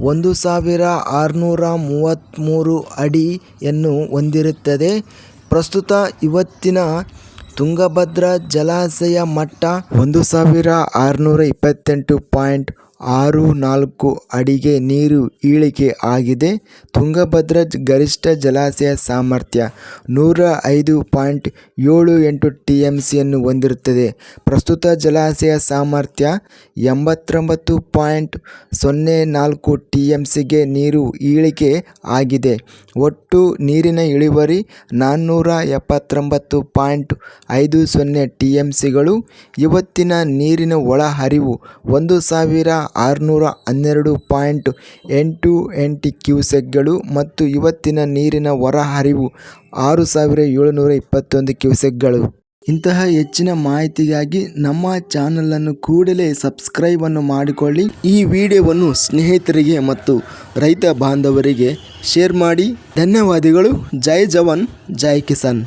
ಒಂದು ಸಾವಿರ ಆರುನೂರ ಮೂವತ್ತ್ಮೂರು ಅಡಿಯನ್ನು ಹೊಂದಿರುತ್ತದೆ. ಪ್ರಸ್ತುತ ಇವತ್ತಿನ ತುಂಗಭದ್ರಾ ಜಲಾಶಯ ಮಟ್ಟ ಒಂದು ಸಾವಿರ ಆರುನೂರ ಇಪ್ಪತ್ತೆಂಟು ಪಾಯಿಂಟ್ ಆರು ನಾಲ್ಕು ಅಡಿಗೆ ನೀರು ಇಳಿಕೆ ಆಗಿದೆ. ತುಂಗಭದ್ರಾ ಗರಿಷ್ಠ ಜಲಾಶಯ ಸಾಮರ್ಥ್ಯ ನೂರ ಐದು ಪಾಯಿಂಟ್ ಏಳು ಎಂಟು ಟಿ ಎಂ ಸಿಯನ್ನು ಹೊಂದಿರುತ್ತದೆ. ಪ್ರಸ್ತುತ ಜಲಾಶಯ ಸಾಮರ್ಥ್ಯ ಎಂಬತ್ತೊಂಬತ್ತು ಪಾಯಿಂಟ್ ಸೊನ್ನೆ ನಾಲ್ಕು ಟಿ ಎಂ ಸಿಗೆ ನೀರು ಇಳಿಕೆ ಆಗಿದೆ. ಒಟ್ಟು ನೀರಿನ ಇಳುವರಿ ನಾನ್ನೂರ ಎಪ್ಪತ್ತೊಂಬತ್ತು ಪಾಯಿಂಟ್ ಐದು ಸೊನ್ನೆ ಟಿ ಎಂ ಸಿಗಳು ಇವತ್ತಿನ ನೀರಿನ ಒಳಹರಿವು ಒಂದು ಸಾವಿರ ಆರುನೂರ ಹನ್ನೆರಡು ಪಾಯಿಂಟ್ ಎಂಟು ಎಂಟು ಕ್ಯೂಸೆಕ್ಗಳು ಮತ್ತು ಇವತ್ತಿನ ನೀರಿನ ಹೊರಹರಿವು ಆರು ಸಾವಿರ ಏಳುನೂರ ಇಪ್ಪತ್ತೊಂದು ಕ್ಯೂಸೆಕ್ಗಳು. ಇಂತಹ ಹೆಚ್ಚಿನ ಮಾಹಿತಿಗಾಗಿ ನಮ್ಮ ಚಾನಲನ್ನು ಕೂಡಲೇ ಸಬ್ಸ್ಕ್ರೈಬನ್ನು ಮಾಡಿಕೊಳ್ಳಿ. ಈ ವಿಡಿಯೋವನ್ನು ಸ್ನೇಹಿತರಿಗೆ ಮತ್ತು ರೈತ ಬಾಂಧವರಿಗೆ ಶೇರ್ ಮಾಡಿ. ಧನ್ಯವಾದಗಳು. ಜೈ ಜವಾನ್, ಜೈ ಕಿಸಾನ್.